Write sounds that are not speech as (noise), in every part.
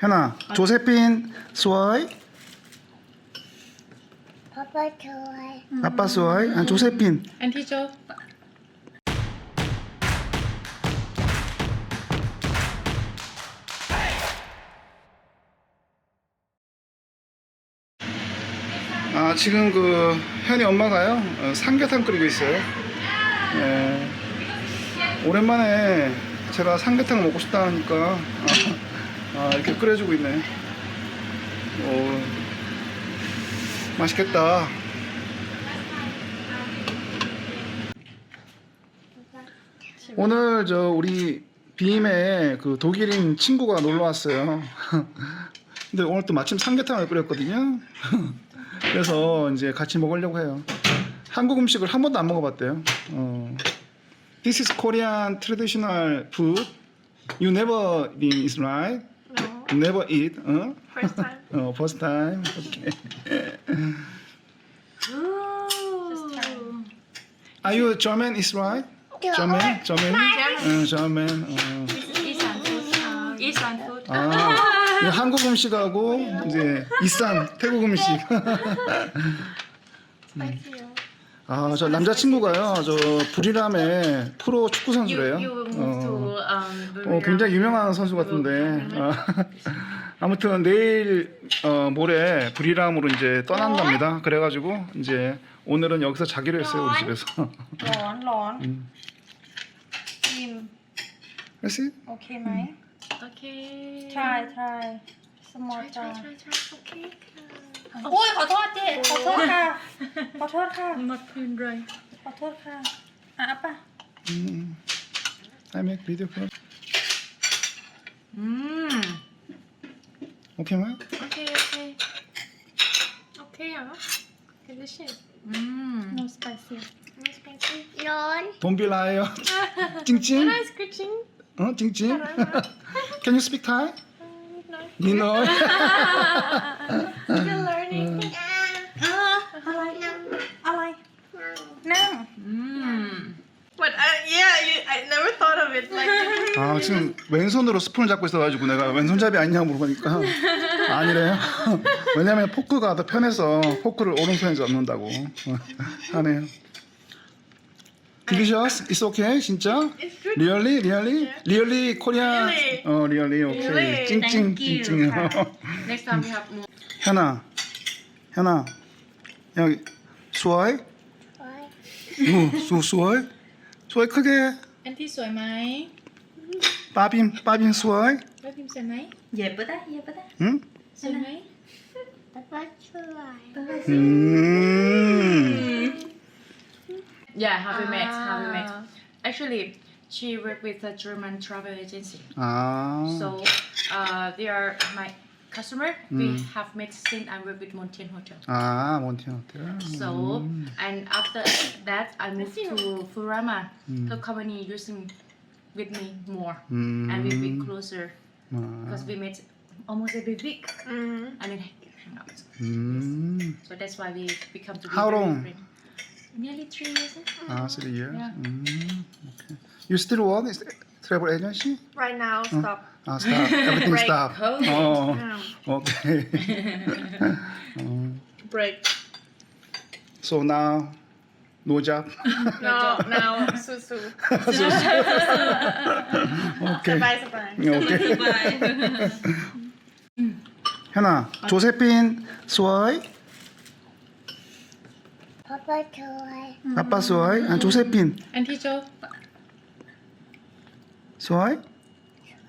현아, 조세핀 수아이, Papa toy. 아빠 수아이, 아, 조세핀. Teacher. 아, 지금 그 현이 엄마가요 어, 삼계탕 끓이고 있어요. 예. 오랜만에 제가 삼계탕 먹고 싶다 하니까 아, 아, 이렇게 끓여주고 있네. 오, 맛있겠다. 오늘 저 우리 비임의 그 독일인 친구가 놀러 왔어요. (laughs) 근데 오늘 또 마침 삼계탕을 끓였거든요. (laughs) 그래서 이제 같이 먹으려고 해요. 한국 음식을 한 번도 안 먹어봤대요. 어. This is Korean traditional food. You never been Israel? Never eat? 어? First time. 어, first time. Okay. Are you German Israel? German? German? 어, German. 어. Isan food. Uh, Isan food. 아, 이거 한국 음식하고 이제 이산 태국 음식. Spicy. 아, 저 남자친구가요. 저 불이람의 프로 축구 You 선수래요. you move 어. to um. 어, 굉장히 유명한 선수 같은데. 어, 아무튼 내일 어, 모레 불이람으로 이제 떠난답니다. 그래가지고 이제 오늘은 여기서 자기로 했어요 우리 집에서. ร้อนร้อนกิน 알았어요? โอเคไหม Okay. try try small Try try try try. Okay. โอ้ยขอโทษเจ๊ขอโทษค่ะ ขอโทษค่ะ Not feeling ขอโทษค่ะ อ่ะเอาป่ะ Mm. I make beautiful. อืม Okay, ma? Okay, okay. Okay, huh? Delicious. No spicy No spicy. ร้อน Don't (laughs) Can I. (laughs) Can you speak Thai? (laughs) No. You know. I never thought of it like. 아 지금 왼손으로 스푼을 잡고 있어가지고 내가 왼손잡이 아니냐고 물어보니까 아니래요. 왜냐면 포크가 더 편해서 포크를 오른손에 잡는다고 어, 하네요. Delicious? It's okay? 진짜? It's good. Really? Really? Really Korean? Really? 어, really okay. Really? 찡찡 Thank you. 찡찡. Next time we have more. 현아, 현아, 여기 수아이? 어, 수 수아이? 수아이 크게. Auntie สวยไหม 빠빔 빠빔 수아이? แล้วพิมพ์สวยไหม เหยียบปะได้เหยียบปะได้ 응? สวยไหม Papa toy. 음. Yeah how we met how we met actually she worked with a German travel agency 아. so uh, they are my customer we Mm. have met since I work with Mountain Hotel 아, 몬티안 호텔. so and after that I moved to Furama Mm. her company using with me more 음. and we be closer 아. because we met almost every week and then hang out 음. so that's why we become to be How very long? friend. nearly three years eh? 아, three years. Yeah. 음. Okay. You still work is travel agency? right now stop 아, stop. (laughs) Everything Break. stop. COVID. 어. Yeah. 오케이. 어. (laughs) break So now no job. (laughs) no now susu 오케이. bye bye 오케이. 현아, 조세핀 수아이? Papa toy. 아빠 수아이? 아, 조세핀 and teacher 수아이?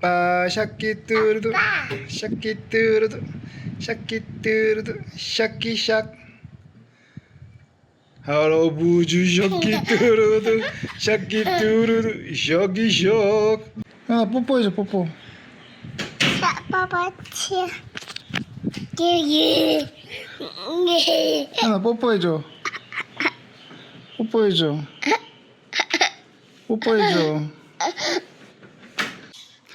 아빠 샤키 뚜르드 샤키 뚜르드 샤키 뚜르드 샤키 샥 할아버지 샤키 뚜르드 샤키 뚜르드 샤키 샥 아 뽀뽀해줘 뽀뽀 you? 현아 뽀뽀해줘. 뽀뽀해줘. 뽀뽀해줘.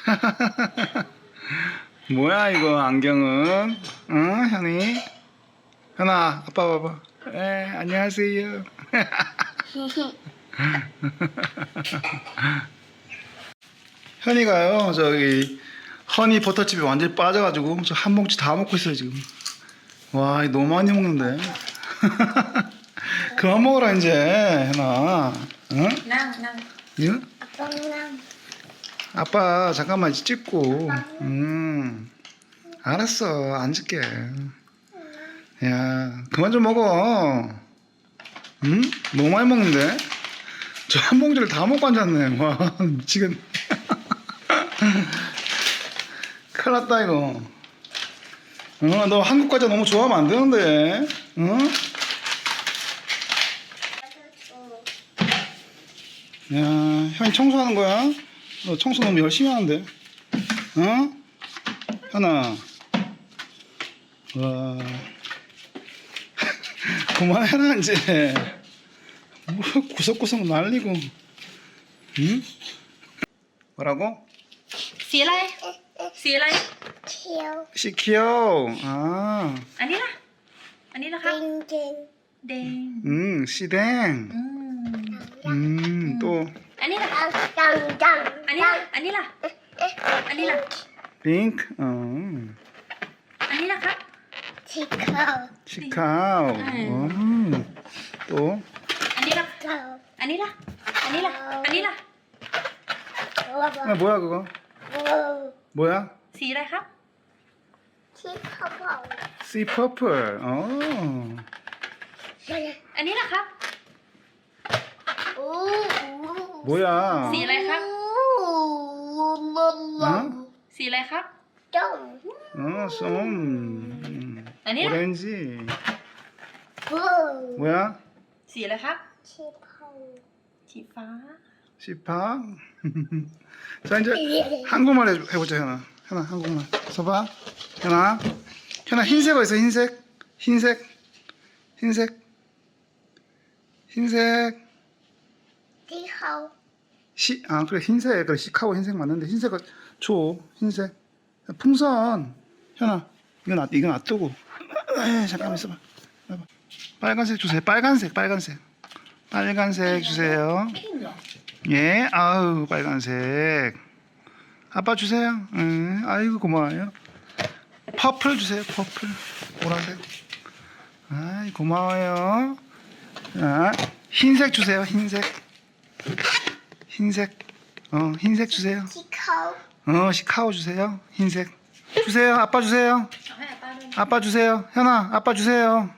(laughs) 뭐야 이거 안경은? 응 현이? 현아 아빠 봐봐. 에 안녕하세요. (laughs) 현이가요 저기 허니 버터칩에 완전히 빠져가지고 저한 뭉치 다 먹고 있어요 지금. 와 이거 너무 많이 먹는데. (laughs) 그만 먹어라 이제 현아. 응? Nang, nang. 응? 아빠 랑 아빠 잠깐만 찍고. 음. 알았어 앉을게. 야 그만 좀 먹어. 응? 너무 많이 먹는데? 저 한 봉지를 다 먹고 앉았네. 와 미치겠네. (laughs) 큰일 났다 이거. 어, 너 한국 과자 너무 좋아하면 안 되는데. 응? 야, 형이 청소하는 거야? 너 청소 너무 열심히 하는데. 어? 현아. 와. (laughs) 그만해라, 이제. 뭐, 구석구석 날리고. 응? 뭐라고? Đây Xí đây 키워 시키요. 아, là khác 땡땡 Đèn 응, 시댕. Ừm. 음, 또, Anh đi là 짱짱짱 Anh đi là Anh đi là Anh đi là 핑크. 어. Anh đi là khác 치카오 시카오. 어. 또, Anh đi là 카오 Anh đi là Anh đi là Anh đi là 봐봐 아, 뭐야, 그거? 오 뭐야? Xí đây khác 치카오 씨 퍼플. 어. Anh đi là khác 오 뭐야? 어, 쏨. 음, Anh đi là 오렌지. 오 뭐야? Phá 시파. 자, 이제 한국말 해- 해보자, 현아. 현아, 한국말. 서봐. 현아. 현아, 흰색 어디 있어, 흰색? 흰색. 흰색. 흰색. 치카오 시, 아, 그래, 흰색. 그래, 시카고 흰색 맞는데, 흰색을 줘. 흰색. 풍선. 현아, 이거 놔, 이거 놔두고. 에이, 잠깐만 있어봐. 봐봐. 빨간색 주세요. 빨간색, 빨간색. 빨간색 주세요. 예, 아우, 빨간색. 아빠 주세요. 응, 아이고, 고마워요. 퍼플 주세요, 퍼플. 보라색. 아이, 고마워요. 자, 흰색 주세요, 흰색. 흰색. 어, 흰색 주세요. 치카오 어, 시카오 주세요. 흰색. 주세요. 아빠 주세요. 아빠 주세요. 현아, 아빠 주세요.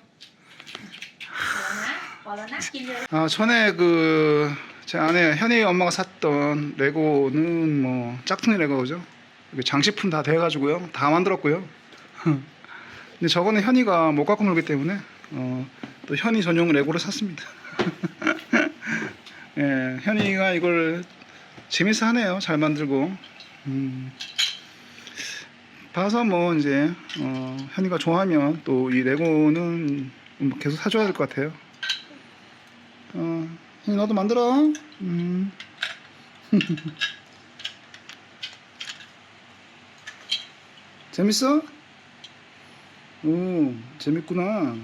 아, 전에 그, 제 아내, 현이 엄마가 샀던 레고는 뭐, 짝퉁이 레고죠. 장식품 다 돼가지고요. 다 만들었고요. (laughs) 근데 저거는 현이가 못 갖고 놀기 때문에, 어, 또 현이 전용 레고를 샀습니다. (laughs) 예, 현이가 이걸 재밌어 하네요. 잘 만들고. 음, 봐서 뭐, 이제, 어, 현이가 좋아하면 또 이 레고는 뭐 계속 사줘야 될 것 같아요. 어, 현이 너도 만들어. 음. (laughs) 재밌어? 오, 재밌구나.